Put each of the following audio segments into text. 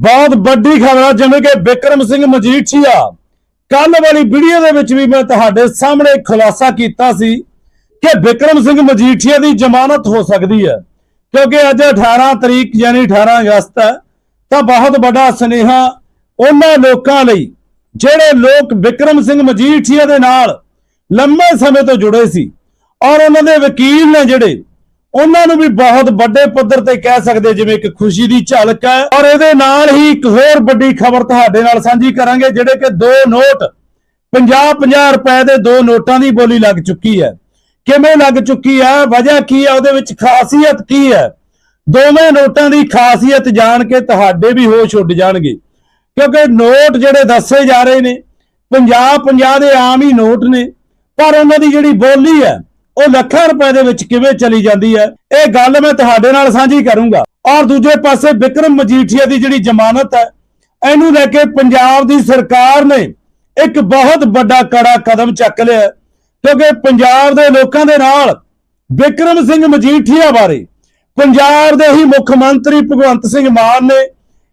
ਬਹੁਤ ਵੱਡੀ ਖਬਰ ਆ, ਜਿਵੇਂ ਕਿ ਵਿਕਰਮ ਸਿੰਘ ਮਜੀਠੀਆ ਕੱਲ ਵਾਲੀ ਵੀਡੀਓ ਦੇ ਵਿੱਚ ਵੀ ਮੈਂ ਤੁਹਾਡੇ ਸਾਹਮਣੇ ਖੁਲਾਸਾ ਕੀਤਾ ਸੀ ਕਿ ਵਿਕਰਮ ਸਿੰਘ ਮਜੀਠੀਆ ਦੀ ਜ਼ਮਾਨਤ ਹੋ ਸਕਦੀ ਹੈ। ਕਿਉਂਕਿ ਅੱਜ 18 ਤਰੀਕ ਯਾਨੀ 18 ਅਗਸਤ ਹੈ, ਤਾਂ ਬਹੁਤ ਵੱਡਾ ਸੁਨੇਹਾ ਉਹਨਾਂ ਲੋਕਾਂ ਲਈ, ਜਿਹੜੇ ਲੋਕ ਵਿਕਰਮ ਸਿੰਘ ਮਜੀਠੀਆ ਦੇ ਨਾਲ ਲੰਮੇ ਸਮੇਂ ਤੋਂ ਜੁੜੇ ਸੀ ਔਰ ਉਹਨਾਂ ਦੇ ਵਕੀਲ ਨੇ ਜਿਹੜੇ ਉਹਨਾਂ ਨੂੰ ਵੀ ਬਹੁਤ ਵੱਡੇ ਪੱਧਰ ਤੇ ਕਹਿ ਸਕਦੇ ਜਿਵੇਂ ਇੱਕ ਖੁਸ਼ੀ ਦੀ ਝਲਕ ਹੈ। ਔਰ ਇਹਦੇ ਨਾਲ ਹੀ ਇੱਕ ਹੋਰ ਵੱਡੀ ਖਬਰ ਤੁਹਾਡੇ ਨਾਲ ਸਾਂਝੀ ਕਰਾਂਗੇ, ਜਿਹੜੇ ਕਿ ਦੋ ਨੋਟ 50-50 ਰੁਪਏ ਦੇ ਦੋ ਨੋਟਾਂ ਦੀ ਬੋਲੀ ਲੱਗ ਚੁੱਕੀ ਹੈ। ਕਿਵੇਂ ਲੱਗ ਚੁੱਕੀ ਹੈ? ਵਜ੍ਹਾ ਕੀ ਹੈ? ਉਹਦੇ ਵਿੱਚ ਖਾਸੀਅਤ ਕੀ ਹੈ? ਦੋਵੇਂ ਨੋਟਾਂ ਦੀ ਖਾਸੀਅਤ ਜਾਣ ਕੇ ਤੁਹਾਡੇ ਵੀ ਹੋਸ਼ ਉੱਡ ਜਾਣਗੇ। ਕਿਉਂਕਿ ਨੋਟ ਜਿਹੜੇ ਦੱਸੇ ਜਾ ਰਹੇ ਨੇ 50 50 ਦੇ ਆਮ ਹੀ ਨੋਟ ਨੇ, ਪਰ ਉਹਨਾਂ ਦੀ ਜਿਹੜੀ ਬੋਲੀ ਹੈ ਉਹ ਲੱਖਾਂ ਰੁਪਏ ਦੇ ਵਿੱਚ ਕਿਵੇਂ ਚਲੀ ਜਾਂਦੀ ਹੈ? ਇਹ ਗੱਲ ਮੈਂ ਤੁਹਾਡੇ ਨਾਲ ਸਾਂਝੀ ਕਰੂੰਗਾ। ਔਰ ਦੂਜੇ ਪਾਸੇ ਵਿਕਰਮ ਮਜੀਠੀਆ ਦੀ ਜਿਹੜੀ ਜ਼ਮਾਨਤ ਹੈ, ਇਹਨੂੰ ਲੈ ਕੇ ਪੰਜਾਬ ਦੀ ਸਰਕਾਰ ਨੇ ਇੱਕ ਬਹੁਤ ਵੱਡਾ ਕੜਾ ਕਦਮ ਚੱਕ ਲਿਆ। ਕਿਉਂਕਿ ਪੰਜਾਬ ਦੇ ਲੋਕਾਂ ਦੇ ਨਾਲ ਵਿਕਰਮ ਸਿੰਘ ਮਜੀਠੀਆ ਬਾਰੇ ਪੰਜਾਬ ਦੇ ਹੀ ਮੁੱਖ ਮੰਤਰੀ ਭਗਵੰਤ ਸਿੰਘ ਮਾਨ ਨੇ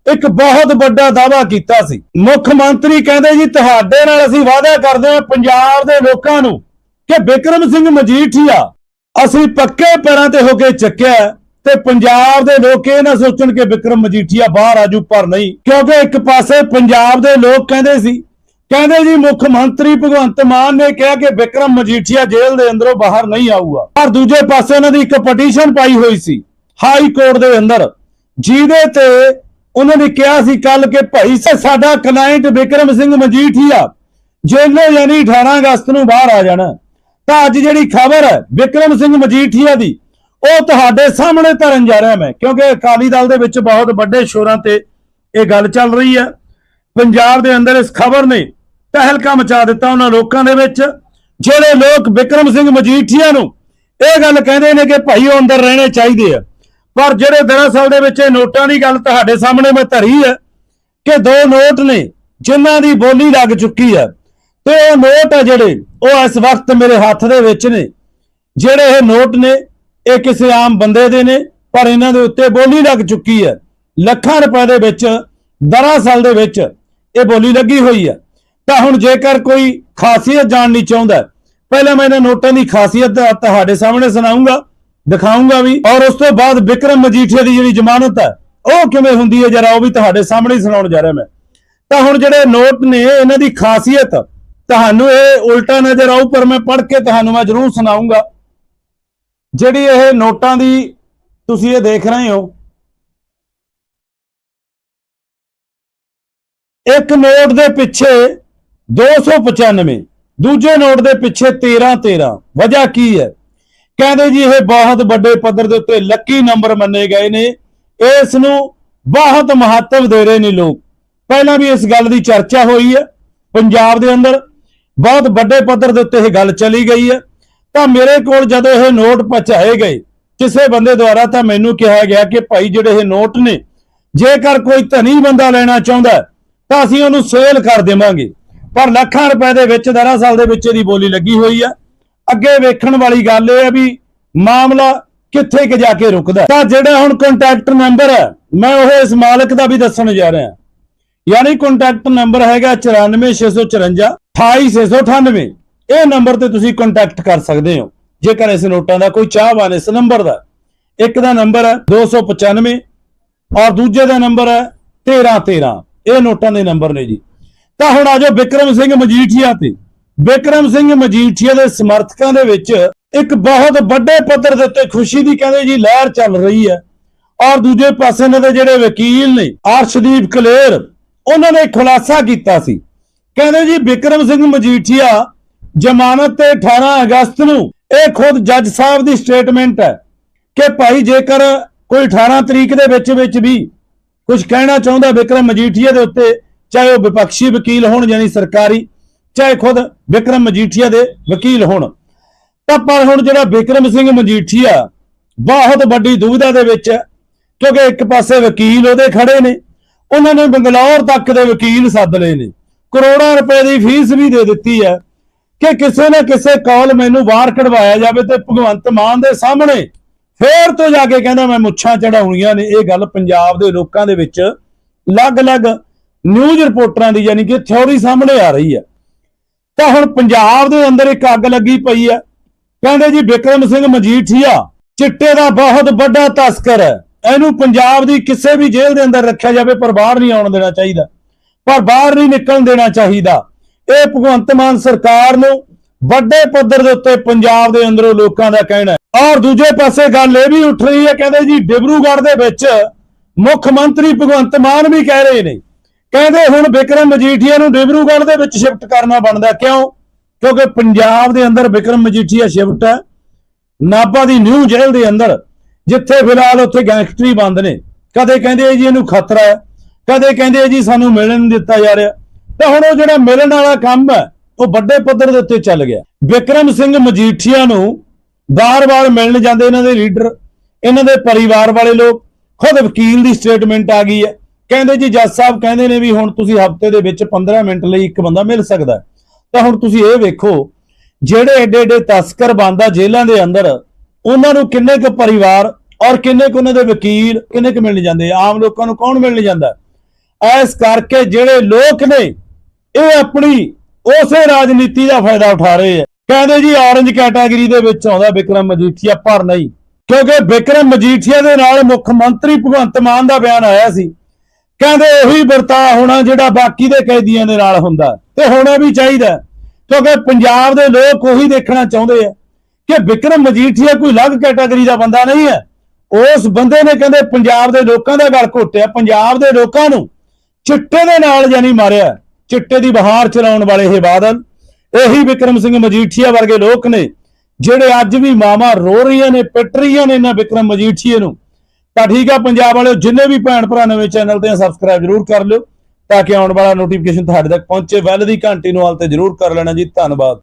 ਇੱਕ ਬਹੁਤ ਵੱਡਾ ਦਾਅਵਾ ਕੀਤਾ ਸੀ। ਮੁੱਖ ਮੰਤਰੀ ਕਹਿੰਦੇ ਜੀ, ਤੁਹਾਡੇ ਨਾਲ ਅਸੀਂ ਵਾਅਦਾ ਕਰਦੇ ਹਾਂ, ਪੰਜਾਬ ਦੇ ਲੋਕਾਂ ਨੂੰ ਕਿ ਬਿਕਰਮ ਸਿੰਘ ਮਜੀਠੀਆ ਅਸੀਂ ਪੱਕੇ ਪੈਰਾਂ ਤੇ ਹੋ ਕੇ ਚੱਕਿਆ ਤੇ ਪੰਜਾਬ ਦੇ ਲੋਕ ਇਹ ਨਾ ਸੋਚਣ ਕਿ ਵਿਕਰਮ ਮਜੀਠੀਆ ਬਾਹਰ ਆਜੂ, ਪਰ ਨਹੀਂ। ਕਿਉਂਕਿ ਇੱਕ ਪਾਸੇ ਪੰਜਾਬ ਦੇ ਲੋਕ ਕਹਿੰਦੇ ਸੀ, ਕਹਿੰਦੇ ਜੀ ਮੁੱਖ ਮੰਤਰੀ ਭਗਵੰਤ ਮਾਨ ਨੇ ਕਿਹਾ ਕਿ ਵਿਕਰਮ ਮਜੀਠੀਆ ਜੇਲ੍ਹ ਦੇ ਅੰਦਰੋਂ ਬਾਹਰ ਨਹੀਂ ਆਊਗਾ। ਪਰ ਦੂਜੇ ਪਾਸੇ ਉਹਨਾਂ ਦੀ ਇੱਕ ਪਟੀਸ਼ਨ ਪਾਈ ਹੋਈ ਸੀ, ਹਾਈ ਕੋਰਟ ਦੇ ਅੰਦਰ। ਜਿਹਦੇ ਤੇ ਉਹਨਾਂ ਨੇ ਕਿਹਾ ਸੀ ਕੱਲ ਕਿ ਭਾਈ ਸਾਡਾ ਕਲਾਇੰਟ ਵਿਕਰਮ ਸਿੰਘ ਮਜੀਠੀਆ ਜੇਲ੍ਹੋਂ ਯਾਨੀ 18 ਅਗਸਤ ਨੂੰ ਬਾਹਰ ਆ ਜਾਣਾ। ਤਾਂ ਅੱਜ ਜਿਹੜੀ ਖਬਰ ਹੈ, ਵਿਕਰਮ ਸਿੰਘ ਮਜੀਠੀਆ ਦੀ, ਉਹ ਤੁਹਾਡੇ ਸਾਹਮਣੇ ਧਰਨ ਜਾ ਰਿਹਾ ਮੈਂ, ਕਿਉਂਕਿ ਅਕਾਲੀ ਦਲ ਦੇ ਵਿੱਚ ਬਹੁਤ ਵੱਡੇ ਸ਼ੋਰਾਂ ਤੇ ਇਹ ਗੱਲ ਚੱਲ ਰਹੀ ਹੈ। ਪੰਜਾਬ ਦੇ ਅੰਦਰ ਇਸ ਖਬਰ ਨੇ ਤਹਿਲਕਾ ਮਚਾ ਦਿੱਤਾ ਉਹਨਾਂ ਲੋਕਾਂ ਦੇ ਵਿੱਚ, ਜਿਹੜੇ ਲੋਕ ਵਿਕਰਮ ਸਿੰਘ ਮਜੀਠੀਆ ਨੂੰ ਇਹ ਗੱਲ ਕਹਿੰਦੇ ਨੇ ਕਿ ਭਾਈ ਉਹ ਅੰਦਰ ਰਹਿਣੇ ਚਾਹੀਦੇ ਆ। ਪਰ ਜਿਹੜੇ ਦਰਅਸਲ ਦੇ ਵਿੱਚ ਇਹ ਨੋਟਾਂ ਦੀ ਗੱਲ ਤੁਹਾਡੇ ਸਾਹਮਣੇ ਮੈਂ ਧਰੀ ਹੈ ਕਿ ਦੋ ਨੋਟ ਨੇ ਜਿਨ੍ਹਾਂ ਦੀ ਬੋਲੀ ਲੱਗ ਚੁੱਕੀ ਹੈ। ਤੇ ਉਹ ਨੋਟ ਆ ਜਿਹੜੇ ਉਹ ਇਸ ਵਕਤ ਮੇਰੇ ਹੱਥ ਦੇ ਵਿੱਚ ਨੇ। ਜਿਹੜੇ ਇਹ ਨੋਟ ਨੇ, ਇਹ ਕਿਸੇ ਆਮ ਬੰਦੇ ਦੇ ਨੇ, ਪਰ ਇਹਨਾਂ ਦੇ ਉੱਤੇ ਬੋਲੀ ਲੱਗ ਚੁੱਕੀ ਹੈ। ਲੱਖਾਂ ਰੁਪਏ ਦੇ ਵਿੱਚ ਦਰਅਸਲ ਦੇ ਵਿੱਚ ਇਹ ਬੋਲੀ ਲੱਗੀ ਹੋਈ ਹੈ। ਤਾਂ ਹੁਣ ਜੇਕਰ ਕੋਈ ਖਾਸੀਅਤ ਜਾਣਨੀ ਚਾਹੁੰਦਾ ਪਹਿਲਾਂ ਮੈਂ ਇਹਨਾਂ ਨੋਟਾਂ ਦੀ ਖਾਸੀਅਤ ਤੁਹਾਡੇ ਸਾਹਮਣੇ ਸੁਣਾਉਂਗਾ, ਦਿਖਾਉਂਗਾ ਵੀ। ਔਰ ਉਸ ਤੋਂ ਬਾਅਦ ਵਿਕਰਮ ਮਜੀਠੀਆ ਦੀ ਜਿਹੜੀ ਜ਼ਮਾਨਤ ਹੈ, ਉਹ ਕਿਵੇਂ ਹੁੰਦੀ ਹੈ ਜਰਾ ਉਹ ਵੀ ਤੁਹਾਡੇ ਸਾਹਮਣੇ ਹੀ ਸੁਣਾਉਣ ਜਾ ਰਿਹਾ ਮੈਂ। ਤਾਂ ਹੁਣ ਜਿਹੜੇ ਨੋਟ ਨੇ, ਇਹਨਾਂ ਦੀ ਖਾਸੀਅਤ ਤੁਹਾਨੂੰ ਇਹ ਉਲਟਾ ਨਜ਼ਰ ਆਊ, ਪਰ ਮੈਂ ਪੜ੍ਹ ਕੇ ਤੁਹਾਨੂੰ ਮੈਂ ਜ਼ਰੂਰ ਸੁਣਾਉਂਗਾ ਜਿਹੜੀ ਇਹ ਨੋਟਾਂ ਦੀ ਤੁਸੀਂ ਇਹ ਦੇਖ ਰਹੇ ਹੋ, ਇੱਕ ਨੋਟ ਦੇ ਪਿੱਛੇ 295 ਦੂਜੇ ਨੋਟ ਦੇ ਪਿੱਛੇ 13 13 ਵਜ੍ਹਾ ਕੀ ਹੈ? ਕਹਿੰਦੇ ਜੀ, ਇਹ ਬਹੁਤ ਵੱਡੇ ਪੱਧਰ ਦੇ ਉੱਤੇ ਲੱਕੀ ਨੰਬਰ ਮੰਨੇ ਗਏ ਨੇ। ਇਸ ਨੂੰ ਬਹੁਤ ਮਹੱਤਵ ਦੇ ਰਹੇ ਨੇ ਲੋਕ। ਪਹਿਲਾਂ ਵੀ ਇਸ ਗੱਲ ਦੀ ਚਰਚਾ ਹੋਈ ਹੈ ਪੰਜਾਬ ਦੇ ਅੰਦਰ। ਬਹੁਤ ਵੱਡੇ ਪੱਧਰ ਦੇ ਉੱਤੇ ਇਹ ਗੱਲ ਚਲੀ ਗਈ ਹੈ। ਤਾਂ ਮੇਰੇ ਕੋਲ ਜਦੋਂ ਇਹ ਨੋਟ ਪਹੁੰਚਾਏ ਗਏ ਕਿਸੇ ਬੰਦੇ ਦੁਆਰਾ ਤਾਂ ਮੈਨੂੰ ਕਿਹਾ ਗਿਆ ਕਿ ਭਾਈ ਜਿਹੜੇ ਇਹ ਨੋਟ ਨੇ, ਜੇਕਰ ਕੋਈ ਧਨੀ ਬੰਦਾ ਲੈਣਾ ਚਾਹੁੰਦਾ ਤਾਂ ਅਸੀਂ ਉਹਨੂੰ ਸੇਲ ਕਰ ਦੇਵਾਂਗੇ। ਪਰ ਲੱਖਾਂ ਰੁਪਏ ਦੇ ਵਿੱਚ ਦਰਅਸਲ ਦੇ ਵਿੱਚ ਇਹਦੀ ਬੋਲੀ ਲੱਗੀ ਹੋਈ ਆ ਅੱਗੇ ਵੇਖਣ ਵਾਲੀ ਗੱਲ ਇਹ ਹੈ ਵੀ ਮਾਮਲਾ ਕਿੱਥੇ ਕਿ ਜਾ ਕੇ ਰੁਕਦਾ ਤਾਂ ਜਿਹੜਾ ਹੁਣ ਕੰਟੈਕਟ ਨੰਬਰ ਹੈ, ਮੈਂ ਉਹ ਇਸ ਮਾਲਕ ਦਾ ਵੀ ਦੱਸਣ ਜਾ ਰਿਹਾ। ਯਾਨੀ ਕੰਟੈਕਟ ਨੰਬਰ ਹੈਗਾ 94654 28698 ਇਹ ਨੰਬਰ ਤੇ ਤੁਸੀਂ ਕੰਟੈਕਟ ਕਰ ਸਕਦੇ ਹੋ। ਜੇਕਰ ਇਸ ਨੋਟਾਂ ਦਾ ਕੋਈ ਚਾਹਵਾਨ ਇਸ ਨੰਬਰ ਦਾ। ਇੱਕ ਦਾ ਨੰਬਰ ਹੈ 295 ਔਰ ਦੂਜੇ ਦਾ ਨੰਬਰ ਹੈ 1313 ਇਹ ਨੋਟਾਂ ਦੇ ਨੰਬਰ ਨੇ ਜੀ। ਤਾਂ ਹੁਣ ਆਜੋ ਵਿਕਰਮ ਸਿੰਘ ਮਜੀਠੀਆ ਤੇ। ਵਿਕਰਮ ਸਿੰਘ ਮਜੀਠੀਆ ਦੇ ਸਮਰਥਕਾਂ ਦੇ ਵਿੱਚ ਇੱਕ ਬਹੁਤ ਵੱਡੇ ਪੱਧਰ ਦੇ ਉੱਤੇ ਖੁਸ਼ੀ ਦੀ ਕਹਿੰਦੇ ਜੀ ਲਹਿਰ ਚੱਲ ਰਹੀ ਹੈ। ਔਰ ਦੂਜੇ ਪਾਸੇ ਇਹਨਾਂ ਦੇ ਜਿਹੜੇ ਵਕੀਲ ਨੇ, ਅਰਸ਼ਦੀਪ ਕਲੇਰ, ਉਹਨਾਂ ਨੇ ਖੁਲਾਸਾ ਕੀਤਾ ਸੀ। ਕਹਿੰਦੇ ਜੀ ਵਿਕਰਮ ਸਿੰਘ ਮਜੀਠੀਆ ਜ਼ਮਾਨਤ ਤੇ 18 ਅਗਸਤ ਨੂੰ। ਇਹ ਖੁਦ ਜੱਜ ਸਾਹਿਬ ਦੀ ਸਟੇਟਮੈਂਟ ਹੈ ਕਿ ਭਾਈ ਜੇਕਰ ਕੋਈ 18 ਤਰੀਕ ਦੇ ਵਿੱਚ ਵਿੱਚ ਵੀ ਕੁਝ ਕਹਿਣਾ ਚਾਹੁੰਦਾ ਵਿਕਰਮ ਮਜੀਠੀਆ ਦੇ ਉੱਤੇ, ਚਾਹੇ ਉਹ ਵਿਪਕਸ਼ੀ ਵਕੀਲ ਹੋਣ ਯਾਨੀ ਸਰਕਾਰੀ, ਚਾਹੇ ਖੁਦ ਵਿਕਰਮ ਮਜੀਠੀਆ ਦੇ ਵਕੀਲ ਹੋਣ। ਤਾਂ ਪਰ ਹੁਣ ਜਿਹੜਾ ਵਿਕਰਮ ਸਿੰਘ ਮਜੀਠੀਆ ਬਹੁਤ ਵੱਡੀ ਦੁਵਿਧਾ ਦੇ ਵਿੱਚ ਹੈ, ਕਿਉਂਕਿ ਇੱਕ ਪਾਸੇ ਵਕੀਲ ਉਹਦੇ ਖੜੇ ਨੇ, ਉਹਨਾਂ ਨੇ ਬੰਗਲੌਰ ਤੱਕ ਦੇ ਵਕੀਲ ਸੱਦ ਲਏ ਨੇ। ਕਰੋੜਾਂ ਰੁਪਏ ਦੀ ਫੀਸ ਵੀ ਦੇ ਦਿੱਤੀ ਹੈ ਕਿ ਕਿਸੇ ਨਾ ਕਿਸੇ ਕਾਲ ਮੈਨੂੰ ਬਾਹਰ ਕਢਵਾਇਆ ਜਾਵੇ ਤੇ ਭਗਵੰਤ ਮਾਨ ਦੇ ਸਾਹਮਣੇ ਫੇਰ ਤੋਂ ਜਾ ਕੇ ਕਹਿੰਦਾ ਮੈਂ ਮੁੱਛਾਂ ਚੜਾਉਣੀਆਂ ਨੇ। ਇਹ ਗੱਲ ਪੰਜਾਬ ਦੇ ਲੋਕਾਂ ਦੇ ਵਿੱਚ ਅਲੱਗ-ਅਲੱਗ ਨਿਊਜ਼ ਰਿਪੋਰਟਰਾਂ ਦੀ ਯਾਨੀ ਕਿ ਥਿਉਰੀ ਸਾਹਮਣੇ ਆ ਰਹੀ ਹੈ। ਤਾਂ ਹੁਣ ਪੰਜਾਬ ਦੇ ਅੰਦਰ ਇੱਕ ਅੱਗ ਲੱਗੀ ਪਈ ਹੈ। ਕਹਿੰਦੇ ਜੀ ਵਿਕਰਮ ਸਿੰਘ ਮਜੀਠੀਆ ਚਿੱਟੇ ਦਾ ਬਹੁਤ ਵੱਡਾ ਤਸਕਰ ਹੈ। ਇਹਨੂੰ ਪੰਜਾਬ ਦੀ ਕਿਸੇ ਵੀ ਜੇਲ੍ਹ ਦੇ ਅੰਦਰ ਰੱਖਿਆ ਜਾਵੇ ਪਰ ਬਾਹਰ ਨਹੀਂ ਆਉਣ ਦੇਣਾ ਚਾਹੀਦਾ। ਪਰ ਬਾਹਰ ਨਹੀਂ ਨਿਕਲਣ ਦੇਣਾ ਚਾਹੀਦਾ। ਇਹ ਭਗਵੰਤ ਮਾਨ ਸਰਕਾਰ ਨੂੰ ਵੱਡੇ ਪੱਧਰ ਦੇ ਉੱਤੇ ਪੰਜਾਬ ਦੇ ਅੰਦਰੋਂ ਲੋਕਾਂ ਦਾ ਕਹਿਣਾ ਹੈ। ਔਰ ਦੂਜੇ ਪਾਸੇ ਗੱਲ ਇਹ ਵੀ ਉੱਠ ਰਹੀ ਹੈ, ਕਹਿੰਦੇ ਜੀ ਡਿਬਰੂਗੜ੍ਹ ਦੇ ਵਿੱਚ ਮੁੱਖ ਮੰਤਰੀ ਭਗਵੰਤ ਮਾਨ ਵੀ ਕਹਿ ਰਹੇ ਨੇ। ਕਹਿੰਦੇ ਹੁਣ ਵਿਕਰਮ ਮਜੀਠੀਆ ਨੂੰ ਡਿਬਰੂਗੜ੍ਹ ਦੇ ਵਿੱਚ ਸ਼ਿਫਟ ਕਰਨਾ ਬਣਦਾ ਕਿਉਂ? ਕਿਉਂਕਿ ਪੰਜਾਬ ਦੇ ਅੰਦਰ ਵਿਕਰਮ ਮਜੀਠੀਆ ਸ਼ਿਫਟ ਹੈ। ਨਾਭਾ ਦੀ ਨਿਊ ਜੇਲ੍ਹ ਦੇ ਅੰਦਰ, ਜਿੱਥੇ ਫਿਲਹਾਲ ਉੱਥੇ ਗੈਂਗਸਟਰੀ ਬੰਦ ਨੇ। ਕਦੇ ਕਹਿੰਦੇ ਜੀ ਇਹਨੂੰ ਖਤਰਾ ਹੈ। ਕਦੇ ਕਹਿੰਦੇ ਜੀ ਸਾਨੂੰ ਮਿਲਣ ਨਹੀਂ ਦਿੱਤਾ ਜਾ ਰਿਹਾ। ਤਾਂ ਹੁਣ ਉਹ ਜਿਹੜਾ ਮਿਲਣ ਵਾਲਾ ਕੰਮ ਹੈ, ਉਹ ਵੱਡੇ ਪੱਧਰ ਦੇ ਉੱਤੇ ਚੱਲ ਗਿਆ। ਵਿਕਰਮ ਸਿੰਘ ਮਜੀਠੀਆ ਨੂੰ ਬਾਰ-ਬਾਰ ਮਿਲਣ ਜਾਂਦੇ ਇਹਨਾਂ ਦੇ ਲੀਡਰ, ਇਹਨਾਂ ਦੇ ਪਰਿਵਾਰ ਵਾਲੇ ਲੋਕ, ਖੁਦ ਵਕੀਲ ਦੀ ਸਟੇਟਮੈਂਟ ਆ ਗਈ ਹੈ। ਕਹਿੰਦੇ ਜੀ, ਜੱਜ ਸਾਹਿਬ ਕਹਿੰਦੇ ਨੇ ਵੀ ਹੁਣ ਤੁਸੀਂ ਹਫ਼ਤੇ ਦੇ ਵਿੱਚ 15 ਮਿੰਟ ਲਈ ਇੱਕ ਬੰਦਾ ਮਿਲ ਸਕਦਾ ਤਾਂ ਹੁਣ ਤੁਸੀਂ ਇਹ ਵੇਖੋ, ਜਿਹੜੇ ਏਡੇ ਏਡੇ ਤਸਕਰ ਬੰਦਾ ਜੇਲ੍ਹਾਂ ਦੇ ਅੰਦਰ, ਉਹਨਾਂ ਨੂੰ ਕਿੰਨੇ ਕੁ ਪਰਿਵਾਰ ਔਰ ਕਿੰਨੇ ਕੁ ਉਹਨਾਂ ਦੇ ਵਕੀਲ ਕਿੰਨੇ ਕੁ ਮਿਲਣ ਜਾਂਦੇ ਆਮ ਲੋਕਾਂ ਨੂੰ ਕੌਣ ਮਿਲਣ ਜਾਂਦਾ? ਐਸ ਕਰਕੇ ਜਿਹੜੇ ਲੋਕ ਨੇ, ਇਹ ਆਪਣੀ ਉਸੇ ਰਾਜਨੀਤੀ ਦਾ ਫਾਇਦਾ ਉਠਾ ਰਹੇ ਆ। ਕਹਿੰਦੇ ਜੀ ਔਰੰਜ ਕੈਟਾਗਰੀ ਦੇ ਵਿੱਚ ਆਉਂਦਾ ਵਿਕਰਮ ਮਜੀਠੀਆ, ਪਰ ਨਹੀਂ। ਕਿਉਂਕਿ ਵਿਕਰਮ ਮਜੀਠੀਆ ਦੇ ਨਾਲ ਮੁੱਖ ਮੰਤਰੀ ਭਗਵੰਤ ਮਾਨ ਦਾ ਬਿਆਨ ਆਇਆ ਸੀ। ਕਹਿੰਦੇ ਉਹੀ ਵਰਤਾਅ ਹੋਣਾ ਜਿਹੜਾ ਬਾਕੀ ਦੇ ਕੈਦੀਆਂ ਦੇ ਨਾਲ ਹੁੰਦਾ। ਤੇ ਹੋਣਾ ਵੀ ਚਾਹੀਦਾ। ਕਿਉਂਕਿ ਪੰਜਾਬ ਦੇ ਲੋਕ ਉਹੀ ਦੇਖਣਾ ਚਾਹੁੰਦੇ ਆ ਕਿ ਵਿਕਰਮ ਮਜੀਠੀਆ ਕੋਈ ਅਲੱਗ ਕੈਟਾਗਰੀ ਦਾ ਬੰਦਾ ਨਹੀਂ ਹੈ। ਉਸ ਬੰਦੇ ਨੇ ਕਹਿੰਦੇ, ਪੰਜਾਬ ਦੇ ਲੋਕਾਂ ਦਾ ਗਲ ਘੋਟਿਆ। ਪੰਜਾਬ ਦੇ ਲੋਕਾਂ ਨੂੰ ਚਿੱਟੇ ਦੇ ਨਾਲ ਜਾਨੀ ਮਾਰਿਆ। ਚਿੱਟੇ ਦੀ ਬਹਾਰ ਚਲਾਉਣ ਵਾਲੇ ਇਹ ਬਾਦਲ, ਇਹੀ ਵਿਕਰਮ ਸਿੰਘ ਮਜੀਠੀਆ ਵਰਗੇ ਲੋਕ ਨੇ, ਜਿਹੜੇ ਅੱਜ ਵੀ ਮਾਮਾ ਰੋ ਰਹੀਆਂ ਨੇ, ਪਿੱਟ ਰਹੀਆਂ ਨੇ ਇਹਨਾਂ ਵਿਕਰਮ ਮਜੀਠੀਏ ਨੂੰ। ਤਾਂ ਠੀਕ ਆ, ਪੰਜਾਬ ਵਾਲਿਓ, ਜਿੰਨੇ ਵੀ ਭੈਣ ਭਰਾ ਨਵੇਂ ਚੈਨਲ ਤੇ ਸਬਸਕ੍ਰਾਈਬ ਜਰੂਰ ਕਰ ਲਿਓ, ਤਾਂ ਕਿ ਆਉਣ ਵਾਲਾ ਨੋਟੀਫਿਕੇਸ਼ਨ ਤੁਹਾਡੇ ਤੱਕ ਪਹੁੰਚੇ। ਵੈਲ ਦੀ ਘੰਟੀ ਨੂੰ ਹਾਲ ਤੇ ਜਰੂਰ ਕਰ ਲੈਣਾ ਜੀ। ਧੰਨਵਾਦ।